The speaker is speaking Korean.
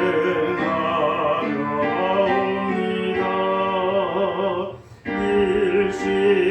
행하여옵니다 일시